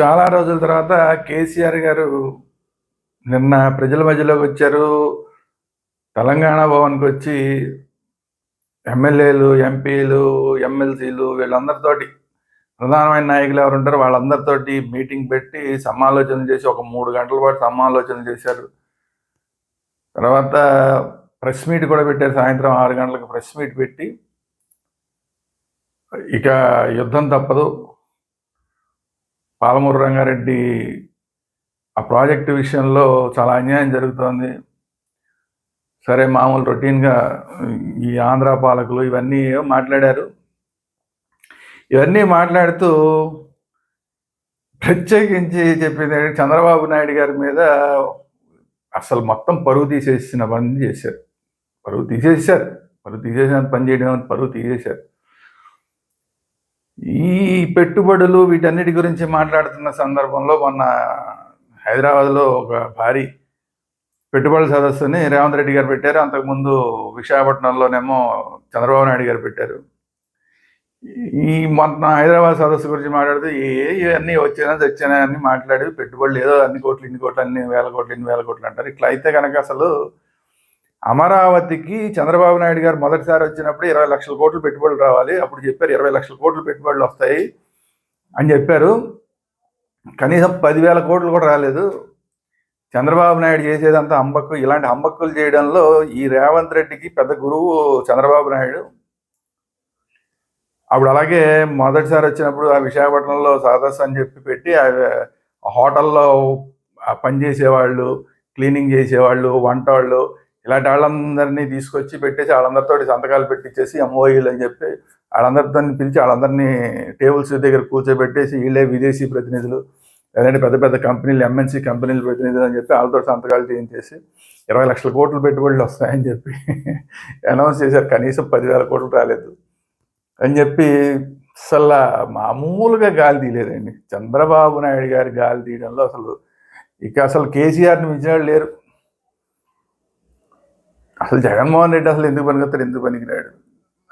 చాలా రోజుల తర్వాత కేసీఆర్ గారు నిన్న ప్రజల మధ్యలోకి వచ్చారు. తెలంగాణ భవన్కి వచ్చి ఎమ్మెల్యేలు ఎంపీలు ఎమ్మెల్సీలు వీళ్ళందరితోటి ప్రధానమైన నాయకులు ఎవరు ఉంటారు వాళ్ళందరితోటి మీటింగ్ పెట్టి సమాలోచన చేసి ఒక మూడు గంటల పాటు సమాలోచన చేశారు. తర్వాత ప్రెస్ మీట్ కూడా పెట్టారు. సాయంత్రం ఆరు గంటలకు ప్రెస్ మీట్ పెట్టి ఇక యుద్ధం తప్పదు. పాలమూరు రంగారెడ్డి ఆ ప్రాజెక్టు విషయంలో చాలా అన్యాయం జరుగుతోంది. సరే మామూలు రొటీన్గా ఈ ఆంధ్ర పాలకులు ఇవన్నీ మాట్లాడారు? ఇవన్నీ మాట్లాడుతూ ప్రత్యేకించి చెప్పింది ఏంటంటే చంద్రబాబు నాయుడు గారి మీద అసలు మొత్తం పరువు తీసేసిన పని చేశారు. పరువు తీసేశారు. పరువు తీసేసిన పని చేయడం పరువు తీసేశారు. ఈ పెట్టుబడులు వీటన్నిటి గురించి మాట్లాడుతున్న సందర్భంలో మొన్న హైదరాబాద్లో ఒక భారీ పెట్టుబడుల సదస్సుని రేవంత్ రెడ్డి గారు పెట్టారు. అంతకుముందు విశాఖపట్నంలోనేమో చంద్రబాబు నాయుడు గారు పెట్టారు. ఈ మొన్న హైదరాబాద్ సదస్సు గురించి మాట్లాడుతూ ఏ ఇవన్నీ వచ్చినా తెచ్చినా అన్ని మాట్లాడి పెట్టుబడులు ఏదో అన్ని కోట్లు ఇన్ని కోట్లు అన్ని వేల కోట్లు ఇన్ని వేల కోట్లు అంటారు. ఇట్లా అయితే కనుక అసలు అమరావతికి చంద్రబాబు నాయుడు గారు మొదటిసారి వచ్చినప్పుడు ఇరవై లక్షల కోట్లు పెట్టుబడులు రావాలి. అప్పుడు చెప్పారు ఇరవై లక్షల కోట్లు పెట్టుబడులు వస్తాయి అని చెప్పారు. కనీసం పదివేల కోట్లు కూడా రాలేదు. చంద్రబాబు నాయుడు చేసేదంతా అంబక్కు ఇలాంటి అంబక్కులు చేయడంలో ఈ రేవంత్ రెడ్డికి పెద్ద గురువు చంద్రబాబు నాయుడు. అప్పుడు అలాగే మొదటిసారి వచ్చినప్పుడు ఆ విశాఖపట్నంలో సదస్సు అని చెప్పి పెట్టి హోటల్లో పనిచేసేవాళ్ళు పని చేసేవాళ్ళు క్లీనింగ్ చేసేవాళ్ళు వంట వాళ్ళు ఇలాంటి వాళ్ళందరినీ తీసుకొచ్చి పెట్టేసి వాళ్ళందరితో సంతకాలు పెట్టించేసి ఎంఓఈలు అని చెప్పి వాళ్ళందరితో పిలిచి వాళ్ళందరినీ టేబుల్స్ దగ్గర కూర్చోబెట్టేసి వీళ్ళే విదేశీ ప్రతినిధులు లేదంటే పెద్ద పెద్ద కంపెనీలు ఎంఎన్సీ కంపెనీలు ప్రతినిధులు అని చెప్పి వాళ్ళతో సంతకాలు చేయించేసి ఇరవై లక్షల కోట్లు పెట్టుబడులు వస్తాయని చెప్పి అనౌన్స్ చేశారు. కనీసం పదివేల కోట్లు రాలేదు అని చెప్పి అసలు మామూలుగా గాలి తీయలేదండి. చంద్రబాబు నాయుడు గారి గాలి తీయడంలో అసలు ఇక అసలు కేసీఆర్ని మించిన లేరు. అసలు జగన్మోహన్ రెడ్డి అసలు ఎందుకు పనికొస్తాడు? ఎందుకు పనికిరాడు?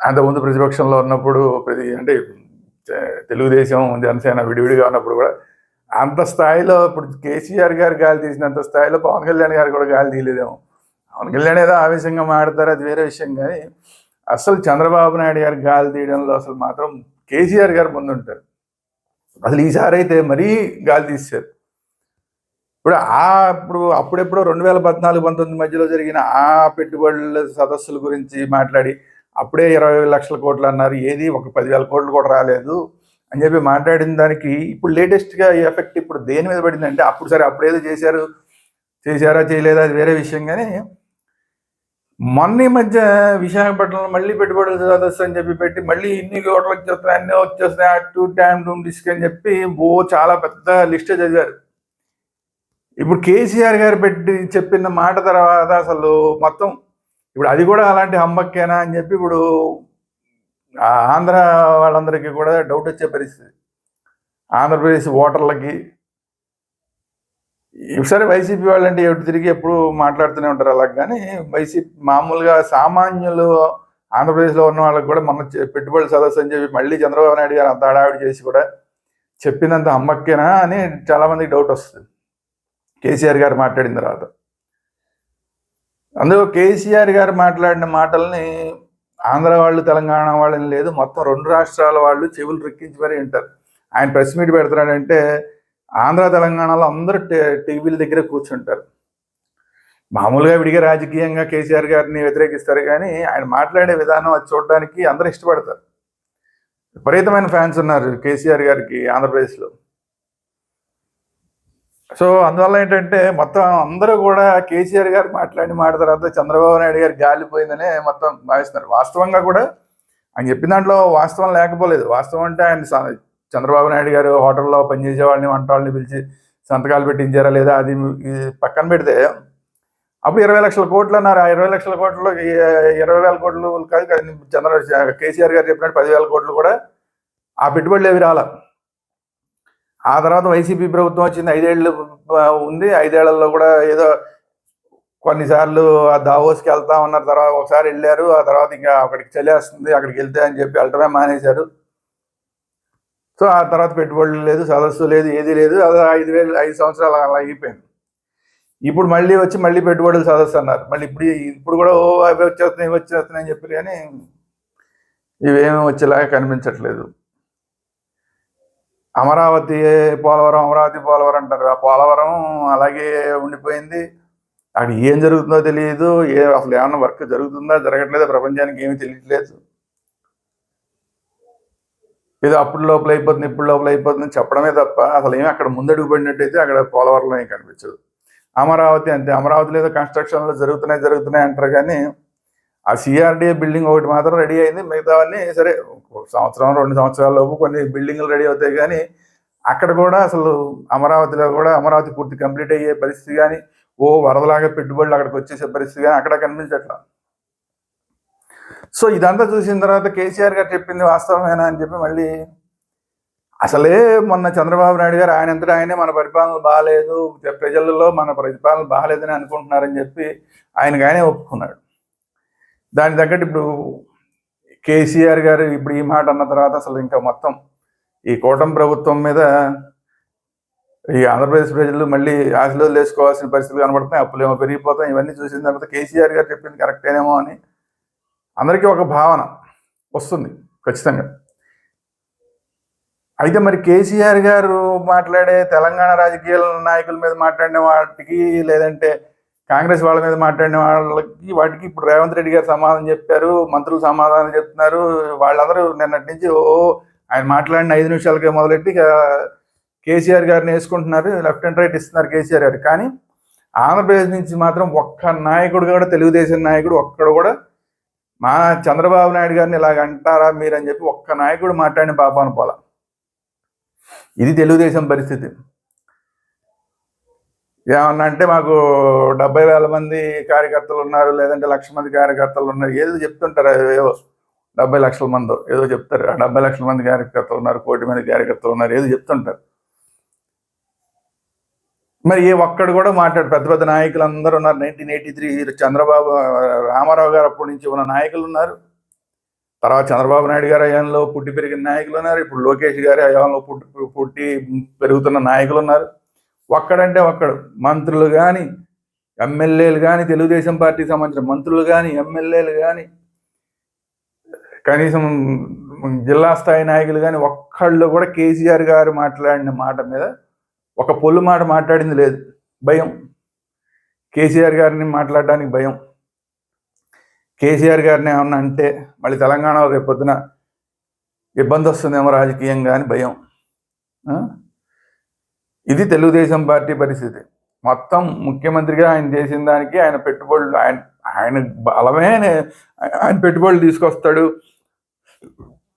అంతకుముందు ప్రతిపక్షంలో ఉన్నప్పుడు ప్రతి అంటే తెలుగుదేశం జనసేన విడివిడిగా ఉన్నప్పుడు కూడా అంత స్థాయిలో ఇప్పుడు కేసీఆర్ గారు గాలి తీసినంత స్థాయిలో పవన్ కళ్యాణ్ గారు కూడా గాలి తీయలేదేమో. పవన్ కళ్యాణ్ ఏదో ఆవేశంగా మాడతారు అది వేరే విషయం కానీ అసలు చంద్రబాబు నాయుడు గారు గాలి తీయడంలో అసలు మాత్రం కేసీఆర్ గారు ముందుంటారు. అసలు ఈసారి అయితే మరీ గాలి తీశారు ఇప్పుడు ఆ ఇప్పుడు అప్పుడెప్పుడు రెండు వేల పద్నాలుగు పంతొమ్మిది మధ్యలో జరిగిన ఆ పెట్టుబడుల సదస్సుల గురించి మాట్లాడి అప్పుడే ఇరవై లక్షల కోట్లు అన్నారు ఏది ఒక పదివేల కోట్లు కూడా రాలేదు అని చెప్పి మాట్లాడిన దానికి ఇప్పుడు లేటెస్ట్గా ఈ ఎఫెక్ట్ ఇప్పుడు దేని మీద పడిందంటే అప్పుడు సరే అప్పుడేదో చేశారు చేశారా చేయలేదా అది వేరే విషయం కానీ మొన్న ఈ మధ్య విశాఖపట్నంలో మళ్ళీ పెట్టుబడులు సదస్సు అని చెప్పి పెట్టి మళ్ళీ ఇన్ని కోట్లు వచ్చేస్తున్నాయి అన్నీ వచ్చేస్తున్నాయి అటు డ్యామ్ డూమ్ డిస్క్ అని చెప్పి ఓ చాలా పెద్ద లిస్ట్ చదివారు. ఇప్పుడు కేసీఆర్ గారు పెట్టి చెప్పిన మాట తర్వాత అసలు మొత్తం ఇప్పుడు అది కూడా అలాంటి హంబక్కేనా అని చెప్పి ఇప్పుడు ఆంధ్ర వాళ్ళందరికీ కూడా డౌట్ వచ్చే పరిస్థితి. ఆంధ్రప్రదేశ్ ఓటర్లకి సరే వైసీపీ వాళ్ళంటే ఎటు తిరిగి ఎప్పుడు మాట్లాడుతూనే ఉంటారు అలా కానీ వైసీపీ మామూలుగా సామాన్యులు ఆంధ్రప్రదేశ్లో ఉన్న వాళ్ళకి కూడా మన పెట్టుబడి పెట్టుబడుల సదస్సు అని చెప్పి మళ్ళీ చంద్రబాబు నాయుడు గారు అంత హడావిడి చేసి కూడా చెప్పినంత హమ్మక్కేనా అని చాలామందికి డౌట్ వస్తుంది. కేసీఆర్ గారు మాట్లాడిన తర్వాత. అందులో కేసీఆర్ గారు మాట్లాడిన మాటల్ని ఆంధ్ర వాళ్ళు తెలంగాణ వాళ్ళని లేదు మొత్తం రెండు రాష్ట్రాల వాళ్ళు చెవులు రిక్కించి మరీ ఉంటారు ఆయన ప్రెస్ మీట్ పెడుతున్నాడంటే ఆంధ్ర తెలంగాణలో అందరూ టీవీల దగ్గర కూర్చుంటారు. మామూలుగా విడిగా రాజకీయంగా కేసీఆర్ గారిని వ్యతిరేకిస్తారు కానీ ఆయన మాట్లాడే విధానం అది చూడడానికి అందరూ ఇష్టపడతారు. విపరీతమైన ఫ్యాన్స్ ఉన్నారు కేసీఆర్ గారికి ఆంధ్రప్రదేశ్లో. సో అందువల్ల ఏంటంటే మొత్తం అందరూ కూడా కేసీఆర్ గారు మాట్లాడిన మాట తర్వాత చంద్రబాబు నాయుడు గారు గాలిపోయిందనే మొత్తం భావిస్తున్నారు. వాస్తవంగా కూడా ఆయన చెప్పిన దాంట్లో వాస్తవం లేకపోలేదు. వాస్తవం అంటే ఆయన చంద్రబాబు నాయుడు గారు హోటల్లో పనిచేసే వాళ్ళని వంట వాళ్ళని పిలిచి సంతకాలు పెట్టించారా లేదా అది పక్కన పెడితే అప్పుడు ఇరవై లక్షల కోట్లు అన్నారు. ఆ ఇరవై లక్షల కోట్లు ఇరవై వేల కోట్లు కాదు చంద్ర కేసీఆర్ గారు చెప్పినట్టు పదివేల కోట్లు కూడా ఆ పెట్టుబడులు ఏవి రాల? ఆ తర్వాత వైసీపీ ప్రభుత్వం వచ్చింది ఐదేళ్ళు ఉంది. ఐదేళ్ళలో కూడా ఏదో కొన్నిసార్లు ఆ దావోస్కి వెళ్తా ఉన్నారు తర్వాత ఒకసారి వెళ్ళారు ఆ తర్వాత ఇంకా అక్కడికి చలేస్తుంది అక్కడికి వెళ్తే అని చెప్పి వెళ్ళటమే మానేశారు. సో ఆ తర్వాత పెట్టుబడులు లేదు సదస్సు లేదు ఏది లేదు అది ఐదు వేలు ఐదు సంవత్సరాలు అలా అయిపోయింది. ఇప్పుడు మళ్ళీ వచ్చి మళ్ళీ పెట్టుబడులు సదస్సు అన్నారు. మళ్ళీ ఇప్పుడు ఇప్పుడు కూడా ఓ అవి వచ్చేస్తున్నాయి ఇవి వచ్చేస్తున్నాయి అని చెప్పి కానీ ఇవేమీ వచ్చేలాగా కనిపించట్లేదు. అమరావతి పోలవరం అమరావతి పోలవరం అంటారు. ఆ పోలవరం అలాగే ఉండిపోయింది. అక్కడ ఏం జరుగుతుందో తెలియదు. ఏ అసలు ఏమన్నా వర్క్ జరుగుతుందా జరగట్లేదా ప్రపంచానికి ఏమీ తెలియట్లేదు. ఏదో అప్పుడు లోపల అయిపోతుంది ఇప్పుడు లోపల అయిపోతుంది చెప్పడమే తప్ప అసలు ఏమి అక్కడ ముందడుగు పడినట్టయితే అక్కడ పోలవరంలో ఏం కనిపించదు. అమరావతి అంతే. అమరావతిలో ఏదో కన్స్ట్రక్షన్లో జరుగుతున్నాయి జరుగుతున్నాయి అంటారు కానీ ఆ సిఆర్డీఏ బిల్డింగ్ ఒకటి మాత్రం రెడీ అయింది. మిగతావన్నీ సరే సంవత్సరం రెండు సంవత్సరాల లోపు కొన్ని బిల్డింగ్లు రెడీ అవుతాయి కానీ అక్కడ కూడా అసలు అమరావతిలో కూడా అమరావతి పూర్తి కంప్లీట్ అయ్యే పరిస్థితి కానీ ఓ వరదలాగా పెట్టుబడులు అక్కడికి వచ్చేసే పరిస్థితి కానీ అక్కడ కనిపించట్లా. సో ఇదంతా చూసిన తర్వాత కేసీఆర్ గారు చెప్పింది వాస్తవమేనా అని చెప్పి మళ్ళీ అసలే మొన్న చంద్రబాబు నాయుడు గారు ఆయన అంతటా ఆయనే మన పరిపాలన బాగాలేదు ప్రజలలో మన పరిపాలన బాగాలేదని అనుకుంటున్నారని చెప్పి ఆయనకు ఆయనే ఒప్పుకున్నాడు. దాని తగ్గట్టు ఇప్పుడు కేసీఆర్ గారు ఇప్పుడు ఈ మాట అన్న తర్వాత అసలు ఇంకా మొత్తం ఈ కూటమి ప్రభుత్వం మీద ఈ ఆంధ్రప్రదేశ్ ప్రజలు మళ్ళీ ఆశలో వేసుకోవాల్సిన పరిస్థితులు కనబడుతున్నాయి. అప్పులేమో పెరిగిపోతాయి. ఇవన్నీ చూసిన తర్వాత కేసీఆర్ గారు చెప్పింది కరెక్టేనేమో అని అందరికీ ఒక భావన వస్తుంది ఖచ్చితంగా. అయితే మరి కేసీఆర్ గారు మాట్లాడే తెలంగాణ రాజకీయ నాయకుల మీద మాట్లాడిన వాటికి లేదంటే కాంగ్రెస్ వాళ్ళ మీద మాట్లాడిన వాళ్ళకి వాటికి ఇప్పుడు రేవంత్ రెడ్డి గారు సమాధానం చెప్పారు మంత్రులు సమాధానం చెప్తున్నారు. వాళ్ళందరూ నిన్నటి నుంచి ఓ ఆయన మాట్లాడిన ఐదు నిమిషాలకే మొదలెట్టి కేసీఆర్ గారిని వేసుకుంటున్నారు లెఫ్ట్ అండ్ రైట్ ఇస్తున్నారు కేసీఆర్ గారు. కానీ ఆంధ్రప్రదేశ్ నుంచి మాత్రం ఒక్క నాయకుడు కూడా తెలుగుదేశం నాయకుడు ఒక్కడు కూడా మా చంద్రబాబు నాయుడు గారిని ఇలాగ అంటారా మీరని చెప్పి ఒక్క నాయకుడు మాట్లాడిన పాపాను పోలా. ఇది తెలుగుదేశం పరిస్థితి. ఏమన్నా అంటే మాకు డెబ్బై వేల మంది కార్యకర్తలు ఉన్నారు లేదంటే లక్ష మంది కార్యకర్తలు ఉన్నారు ఏదో చెప్తుంటారు ఏదో డెబ్బై లక్షల మంది ఏదో చెప్తారు. ఆ డెబ్బై లక్షల మంది కార్యకర్తలు ఉన్నారు కోటి మంది కార్యకర్తలు ఉన్నారు ఏదో చెప్తుంటారు. మరి ఏ ఒక్కడు కూడా మాట్లాడు పెద్ద పెద్ద నాయకులు అందరూ ఉన్నారు. Nineteen eighty three Chandrababu Rama Rao garu అప్పటి నుంచి ఉన్న నాయకులు ఉన్నారు. తర్వాత చంద్రబాబు నాయుడు గారి హయాంలో పుట్టి పెరిగిన నాయకులు ఉన్నారు. ఇప్పుడు లోకేష్ గారి హయాంలో పుట్టి పుట్టి పెరుగుతున్న నాయకులు ఉన్నారు. ఒక్కడంటే ఒక్కడు. మంత్రులు కానీ ఎమ్మెల్యేలు కానీ తెలుగుదేశం పార్టీకి సంబంధించిన మంత్రులు కానీ ఎమ్మెల్యేలు కానీ కనీసం జిల్లా స్థాయి నాయకులు కానీ ఒక్కళ్ళు కూడా కేసీఆర్ గారు మాట్లాడిన మాట మీద ఒక పొల్లు మాట మాట్లాడింది లేదు. భయం. కేసీఆర్ గారిని మాట్లాడడానికి భయం. కేసీఆర్ గారిని ఏమన్నా అంటే మళ్ళీ తెలంగాణలో రేపొద్దున ఇబ్బంది వస్తుందేమో రాజకీయంగా అని భయం. ఇది తెలుగుదేశం పార్టీ పరిస్థితి. మొత్తం ముఖ్యమంత్రిగా ఆయన చేసిన దానికి ఆయన పెట్టుబడులు ఆయన ఆయన బలమే ఆయన పెట్టుబడులు తీసుకొస్తాడు.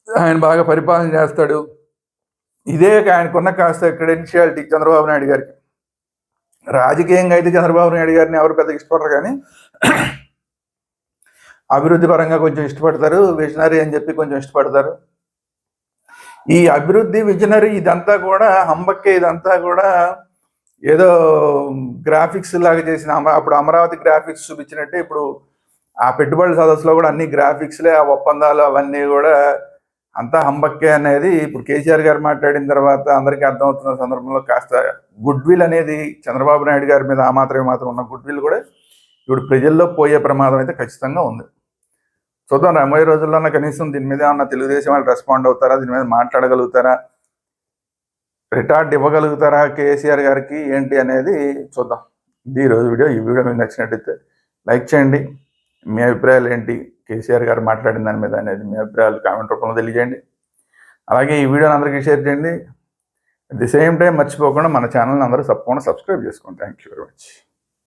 ఆయన బాగా పరిపాలన చేస్తాడు. ఇదే ఆయనకున్న కాస్త క్రెడెన్షియాలిటీ చంద్రబాబు నాయుడు గారికి. రాజకీయంగా అయితే చంద్రబాబు నాయుడు గారిని ఎవరు పెద్దగా ఇష్టపడరు కానీ అభివృద్ధి పరంగా కొంచెం ఇష్టపడతారు విజనరీ అని చెప్పి కొంచెం ఇష్టపడతారు. ఈ అభివృద్ధి విజనరీ ఇదంతా కూడా హంబక్కే ఇదంతా కూడా ఏదో గ్రాఫిక్స్ లాగా చేసిన అప్పుడు అమరావతి గ్రాఫిక్స్ చూపించినట్టే ఇప్పుడు ఆ పెట్టుబడుల సదస్సులో కూడా అన్ని గ్రాఫిక్స్లే ఆ ఒప్పందాలు అవన్నీ కూడా అంతా హంబక్కే అనేది ఇప్పుడు కేసీఆర్ గారు మాట్లాడిన తర్వాత అందరికీ అర్థమవుతున్న సందర్భంలో కాస్త గుడ్ విల్ అనేది చంద్రబాబు నాయుడు గారి మీద ఆ మాత్రమే మాత్రం ఉన్న గుడ్ విల్ కూడా ఇప్పుడు ప్రజల్లో పోయే ప్రమాదం అయితే ఖచ్చితంగా ఉంది. చూద్దాం రాబోయే రోజుల్లో కనీసం దీని మీద ఏమన్నా తెలుగుదేశం వాళ్ళు రెస్పాండ్ అవుతారా? దీని మీద మాట్లాడగలుగుతారా? రిటార్డ్ ఇవ్వగలుగుతారా కేసీఆర్ గారికి? ఏంటి అనేది చూద్దాం. ఇది రోజు వీడియో ఈ వీడియో మీకు నచ్చినట్టయితే లైక్ చేయండి. మీ అభిప్రాయాలు ఏంటి? కేసీఆర్ గారు మాట్లాడిన దాని మీద అనేది మీ అభిప్రాయాలు కామెంట్ రూపంలో తెలియజేయండి. అలాగే ఈ వీడియోని అందరికీ షేర్ చేయండి. అట్ ది సేమ్ టైం మర్చిపోకుండా మన ఛానల్ని అందరూ తప్పకుండా సబ్స్క్రైబ్ చేసుకోండి. Thank you very much